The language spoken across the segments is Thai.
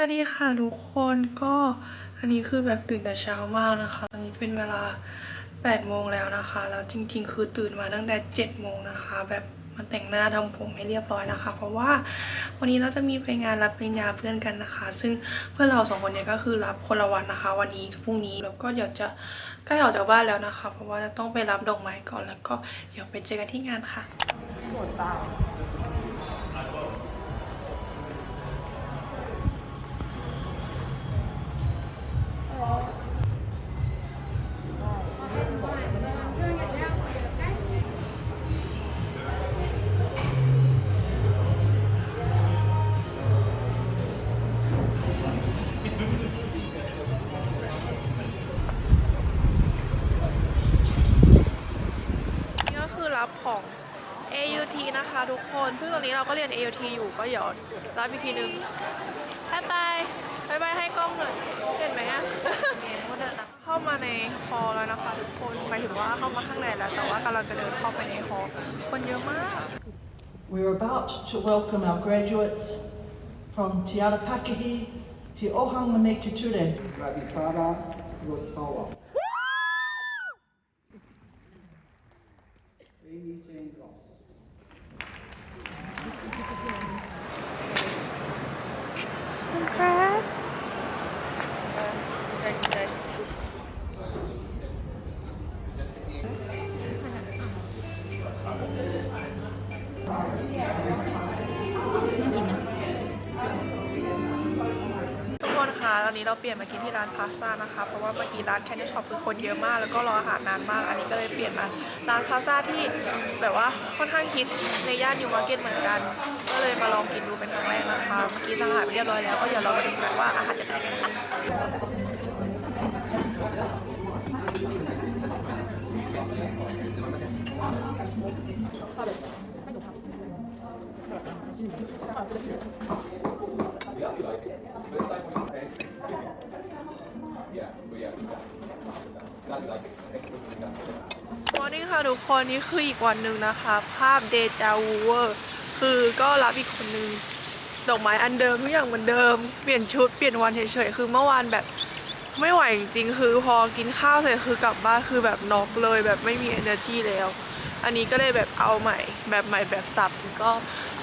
สวัสดีค่ะทุกคนก็อันนี้คือแบบตื่นแต่เช้ามากนะคะ ตอนนี้เป็นเวลา8โมงแล้วนะคะ แล้วจริงๆ คือตื่นมาตั้งแต่7โมงนะคะ แบบมาแต่งหน้าทำผมให้เรียบร้อยนะคะ เพราะว่าวันนี้เราจะมีไปงานรับปริญญาเพื่อนกันนะคะ ซึ่งเพื่อนเราสองคนเนี่ยก็คือรับคนละวันนะคะ วันนี้กับพรุ่งนี้แล้วก็เดี๋ยวจะใกล้ออกจากบ้านแล้วนะคะ เพราะว่าจะต้องไปรับดอกไม้ก่อนแล้วก็เดี๋ยวไปเจอกันที่งานค่ะนี่ รับของ AUT นะคะทุกคน ซึ่งตอนนี้เราก็เรียน AUT อยู่ก็เดี๋ยวรับอีกทีนึงบายบายบายบายให้กล้องหน่อยเห็นไหมอะเข้ามาในฮอลล์แล้วนะคะทุกคนหมายถึงว่าเข้ามาข้างในแล้ว แต่ว่ากำลังจะเดินเข้าไปในฮอลล์คนเยอะมาก We're about to welcome our graduates from Tiara Pakihi to Ohang Manektu Ture. Radisara Rotsawa. เราเปลี่ยนมากินที่ร้านพาสต้านะคะเพราะว่าเมื่อกี้ร้านแคนดี้ช็อปคือคนเยอะมาก แล้วก็รออาหารนานมาก อันนี้ก็เลยเปลี่ยนมาร้านพาสต้าที่แบบว่าค่อนข้างฮิตในย่านนิวมาร์เก็ตเหมือนกัน ก็เลยมาลองกินดูเป็นครั้งแรกนะคะเมื่อกี้สั่งอาหารไปเรียบร้อยแล้วก็เดี๋ยวเรามาดูกันว่าอาหารจะเป็นยังไงนะคะ วันนี้ ค่ะทุกคนนี่คืออีกวันหนึ่งนะคะ ภาพเดจาวูเวอร์คือก็รับอีกคนนึงดอกไม้อันเดิมทุกอย่างเหมือนเดิมเปลี่ยนชุดเปลี่ยนวันเฉยๆคือเมื่อวานแบบไม่ไหวจริงๆคือพอกินข้าวเสร็จคือกลับบ้านคือแบบน็อกเลยแบบไม่มี energy แล้ว อันนี้ก็เลยแบบเอาใหม่ แบบใหม่แบบสับก็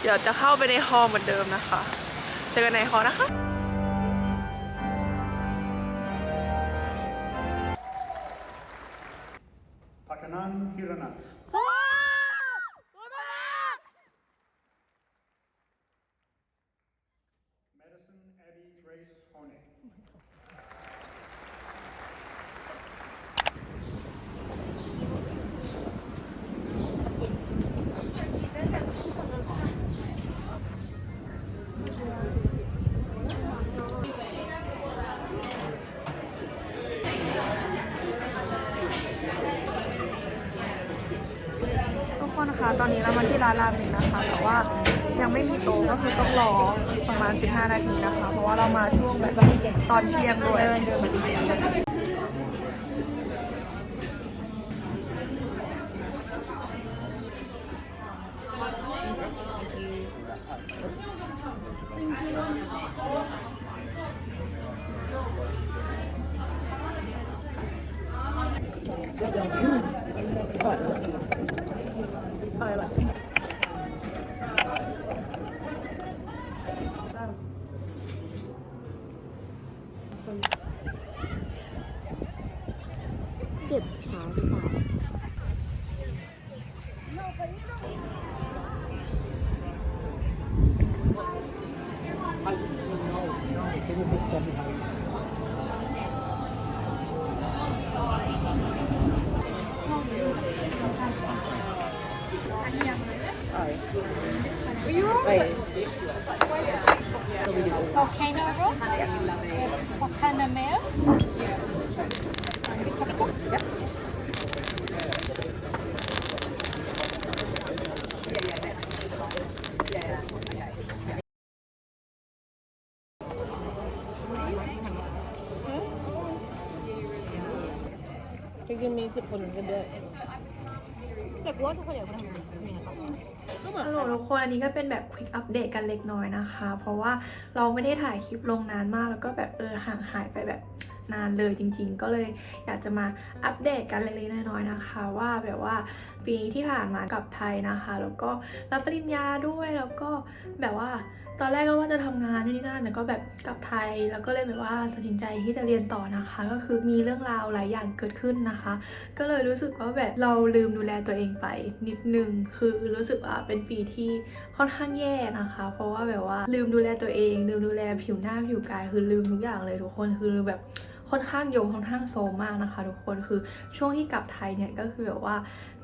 เดี๋ยวจะเข้าไปในฮอล์เหมือนเดิมนะคะเจอกันในฮอลล์นะคะ Pakanan Hiranat. Madison Abby Grace Honig. นะคะ ตอนนี้เรามาที่ร้านราเมงนะคะ แต่ว่ายังไม่มีโต๊ะก็คือต้องรอประมาณ 15 นาทีนะคะ เพราะว่าเรามาช่วงแบบตอนเที่ยงด้วย 开了。Thank you. Volcano rock, volcano mayo, tropical. Jiggy มีสิบคนก็เยอะแต่กูว่าทุกคนอยากไป ทำงานเนี่ยฮัลโหลทุกคนอันนี้ก็เป็นแบบควิกอัปเดตกันเล็กน้อยนะคะ เพราะว่าเราไม่ได้ถ่ายคลิปลงนานมากแล้วก็แบบเออห่างหายไปแบบ นานเลยจริงๆ ก็เลยอยากจะมาอัปเดตกันเล็กๆน้อยๆนะคะ ว่าแบบว่าปีที่ผ่านมากับไทยนะคะ แล้วก็รับปริญญาด้วยแล้วก็แบบว่าตอนแรกก็ว่าจะทำงานนู่นนี่นั่นแต่ก็แบบกลับไทยแล้วก็เลยแบบว่าตัดสินใจที่จะเรียนต่อนะคะ ก็คือมีเรื่องราวหลายอย่างเกิดขึ้นนะคะ ก็เลยรู้สึกว่าแบบเราลืมดูแลตัวเองไปนิดนึงคือรู้สึกว่าเป็นปีที่ค่อนข้างแย่นะคะ เพราะว่าแบบว่าลืมดูแลตัวเอง ลืมดูแลผิวหน้าผิวกายคือลืมทุกอย่างเลยทุกคนคือแบบ ค่อนข้างโยงค่อนข้างโซมมากนะคะ ทุกคนคือช่วงที่กลับไทยเนี่ยก็คือแบบว่า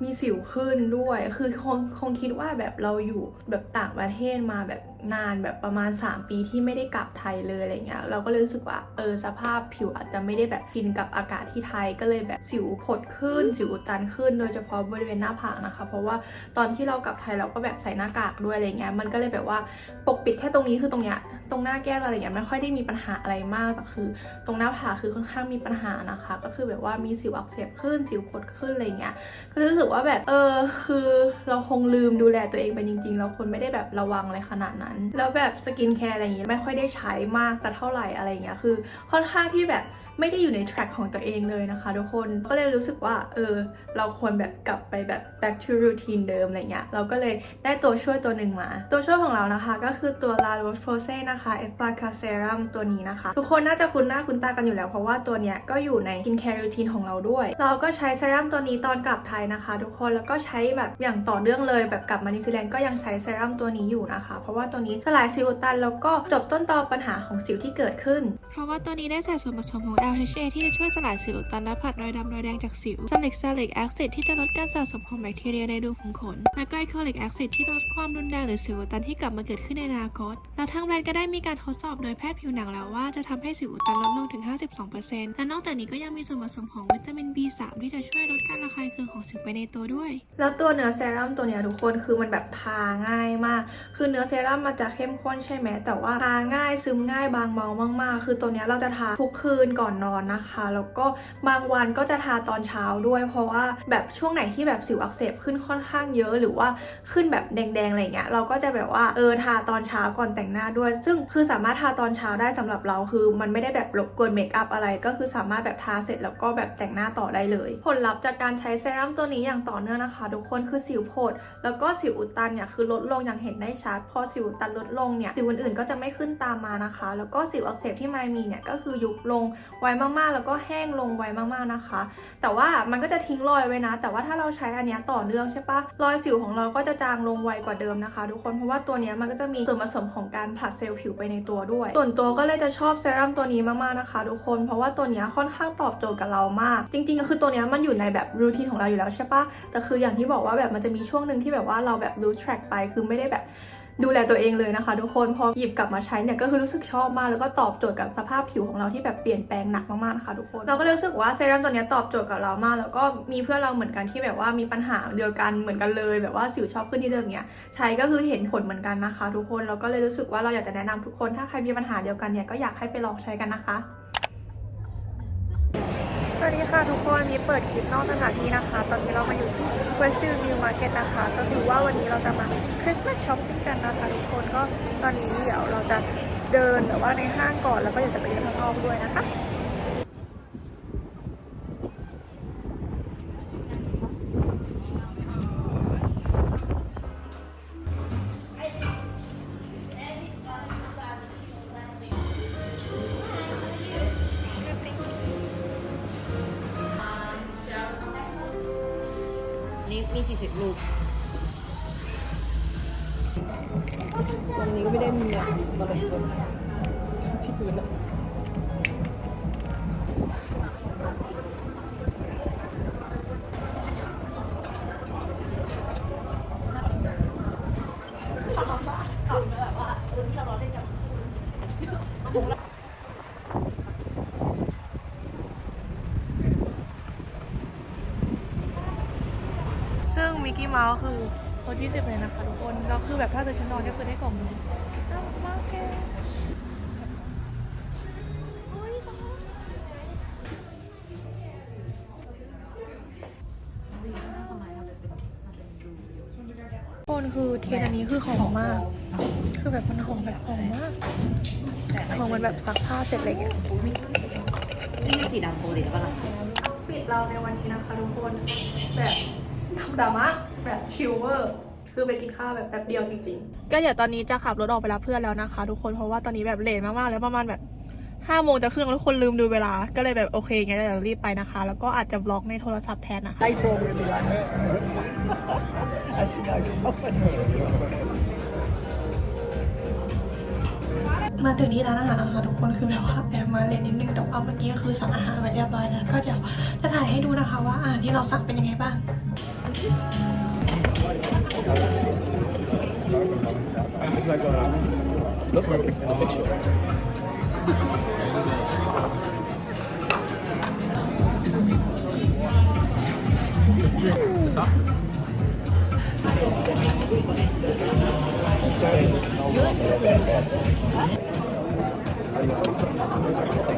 มีสิวขึ้นด้วย คือคงคงคิดว่าแบบเราอยู่แบบต่างประเทศมาแบบ นานแบบประมาณ 3 ปีที่ไม่ได้กลับไทยเลยอะไรเงี้ยเราก็เลยรู้สึกว่าเออสภาพผิวอาจจะไม่ได้แบบกินกับอากาศที่ไทยก็เลยแบบสิวผดขึ้น สิวอุดตันขึ้น โดยเฉพาะบริเวณหน้าผากนะคะ เพราะว่าตอนที่เรากลับไทยเราก็แบบใส่หน้ากากด้วยอะไรเงี้ยมันก็เลยแบบว่าปกปิดแค่ตรงนี้คือตรงเนี้ยตรงหน้าแก้มอะไรเงี้ยไม่ค่อยได้มีปัญหาอะไรมากแต่คือ ตรงหน้าผากคือค่อนข้างมีปัญหานะคะ ก็คือแบบว่ามีสิวอักเสบขึ้นสิวผดขึ้นอะไรเงี้ยก็รู้สึกว่าแบบเออคือเราคงลืมดูแลตัวเองไปจริงๆ เราคนไม่ได้แบบระวังอะไรขนาดนั้นแล้วแบบสกินแคร์อะไรอย่างเงี้ยไม่ค่อยได้ใช้มากสักเท่าไหร่อะไรเงี้ยคือค่อนข้างที่แบบ ไม่ได้อยู่ในแทร็กของตัวเองเลยนะคะทุกคนก็เลยรู้สึกว่าเออเราควรแบบกลับไปแบบ back to routine เดิมอะไรเงี้ยเราก็เลยได้ตัวช่วยตัวหนึ่งมา ตัวช่วยของเรานะคะก็คือตัว La Roche Posay นะคะ e f f a c a Serum ตัวนี้นะคะ ทุกคนน่าจะคุ้นหน้าคุ้นตากันอยู่แล้ว เพราะว่าตัวเนี้ยก็อยู่ใน skin care routine ของเราด้วย เราก็ใช้เซรั่มตัวนี้ตอนกลับไทยนะคะ ทุกคนแล้วก็ใช้แบบอย่างต่อเนื่องเลยแบบกลับมานิวซีแลนด์ก็ยังใช้เซรั่มตัวนี้อยู่นะคะ เพราะว่าตัวนี้สลายสิวอุดตันแล้วก็จบต้นตอปัญหาของสิวที่เกิดขึ้น เพราะว่าตัวนี้ได้ใส่ส่วนผสมของ LHA ที่จะช่วยสลายสิวตันและผัดรอยดำรอยแดงจากสิว Salicylic Salicylic Acid ที่จะลดการสะสมของแบคทีเรียในรูขุมขน และ Glycolic Acid ที่ลดความรุนแรงหรือสิวอุดตันที่กลับมาเกิดขึ้นในอนาคต และทางแบรนด์ก็ได้มีการทดสอบโดยแพทย์ผิวหนังแล้วว่าจะทำให้สิวอุดตันลดลงถึง 52%และนอกจากนี้ก็ยังมีส่วนผสมของวิตามิน B3 ที่จะช่วยลดการระคายเคืองของสิวไปในตัวด้วย แล้วตัวเนื้อเซรั่มตัวเนี้ยทุกคนคือมันแบบทาง่ายมาก คือเนื้อเซรั่มมันจะเข้มข้นใช่ไหมแต่ว่าทาง่ายซึมง่ายบางเบามากๆ คือตัวเนี้ยเราจะทาทุกคืนก่อนนอนนะคะ แล้วก็บางวันก็จะทาตอนเช้าด้วย เพราะว่าแบบช่วงไหนที่แบบสิวอักเสบขึ้นค่อนข้างเยอะหรือว่าขึ้นแบบแดงๆอะไรเงี้ยเราก็จะแบบว่าเออทาตอนเช้าก่อนแต่งหน้าด้วย ซึ่งคือสามารถทาตอนเช้าได้สำหรับเราคือ มันไม่ได้แบบรบกวนเมคอัพอะไรก็คือสามารถแบบทาเสร็จแล้วก็แบบแต่งหน้าต่อได้เลย ผลลัพธ์จากการใช้เซรั่มตัวนี้อย่างต่อเนื่องนะคะทุกคนคือสิวโผดแล้วก็สิวอุดตันเนี่ยคือลดลงอย่างเห็นได้ชัดพอสิวอุดตันลดลงเนี่ยสิวอื่นๆก็จะไม่ขึ้นตามมานะคะ แล้วก็สิวอักเสบที่ไมมีเนี่ยก็คือยุบลงไวมากๆ แล้วก็แห้งลงไวมากๆนะคะ แต่ว่ามันก็จะทิ้งรอยไว้นะ แต่ว่าถ้าเราใช้อันนี้ต่อเนื่องใช่ปะรอยสิวของเราก็จะจางลงไวกว่าเดิมนะคะ ทุกคนเพราะว่าตัวนี้มันก็จะมีส่วนผสมของการผลัดเซลล์ผิวไปในตัวด้วย ส่วนตัวก็เลยจะชอบเซรั่มตัวนี้มากๆนะคะ ทุกคนเพราะว่าตัวนี้ค่อนข้างตอบโจทย์กับเรามาก จริงๆก็คือตัวนี้มันอยู่ในแบบรูทีนของเราอยู่แล้วใช่ปะแต่คืออย่างที่บอกว่าแบบมันจะมีช่วงหนึ่งที่แบบว่าเราแบบดูแทร็กไปคือไม่ได้แบบ ดูแลตัวเองเลยนะคะ ทุกคนพอหยิบกลับมาใช้เนี่ยก็คือรู้สึกชอบมากแล้วก็ตอบโจทย์กับสภาพผิวของเราที่แบบเปลี่ยนแปลงหนักมากๆนะคะทุกคนเราก็เลยรู้สึกว่าเซรั่มตัวนี้ตอบโจทย์กับเรามาก แล้วก็มีเพื่อนเราเหมือนกันที่แบบว่ามีปัญหาเดียวกันเหมือนกันเลย แบบว่าสิวชอบขึ้นที่เดิมเนี่ยใช้ก็คือเห็นผลเหมือนกันนะคะ ทุกคนเราก็เลยรู้สึกว่าเราอยากจะแนะนำทุกคนถ้าใครมีปัญหาเดียวกันเนี่ยก็อยากให้ไปลองใช้กันนะคะ สวัสดีค่ะทุกคนนี้เปิดคลิปนอกสถานที่นะคะ ตอนนี้เรามาอยู่ที่ Westfield New Market นะคะ ก็คือว่าวันนี้เราจะมา Christmas shopping กันนะคะทุกคนก็ตอนนี้เดี๋ยวเราจะเดินแบบว่าในห้างก่อนแล้วก็อยากจะไปเดินข้างนอกด้วยนะคะ 40 ลูกวันนี้ก็ไม่ได้มีอะมาลงทุนที่พื้นอะซึ่ง มิกกี้เมาส์คือคนที่สิบเลยนะคะทุกคนแล้วคือแบบถ้าเกิดฉันนอนก็คือได้กล่องนี้น่ารักมากแกคนคนคือเทียนอันนี้คือหอมมาก คือแบบมันหอมแบบหอมมากหอมเหมันแบบซักผ้าเสร็จอะไรเงี้ยนี่สีดำปกติหรือเปล่าปิดเราในวันนี้นะคะทุกคนแบบ ธรรมดามากแบบชิลเวอร์คือไปกินข้าวแบบแป๊บเดียวจริงๆ ก็เดี๋ยวตอนนี้จะขับรถออกไปรับเพื่อนแล้วนะคะ ทุกคนเพราะว่าตอนนี้แบบเลทมากๆแล้วประมาณแบบห้าโมงจะครึ่งแล้วทุกคนลืมดูเวลา ก็เลยแบบโอเคงั้นเดี๋ยวรีบไปนะคะ แล้วก็อาจจะบล็อกในโทรศัพท์แทนนะคะมาถึงที่ร้านอาหารแล้วค่ะทุกคนคือแบบว่าแอบมาเลทนิดนึงแต่ว่าเมื่อกี้ก็คือสั่งอาหารมาเรียบร้อยแล้ว ก็เดี๋ยวจะถ่ายให้ดูนะคะว่าอาหารที่เราสั่งเป็นยังไงบ้าง It's not going on. Look for the picture. It's. You?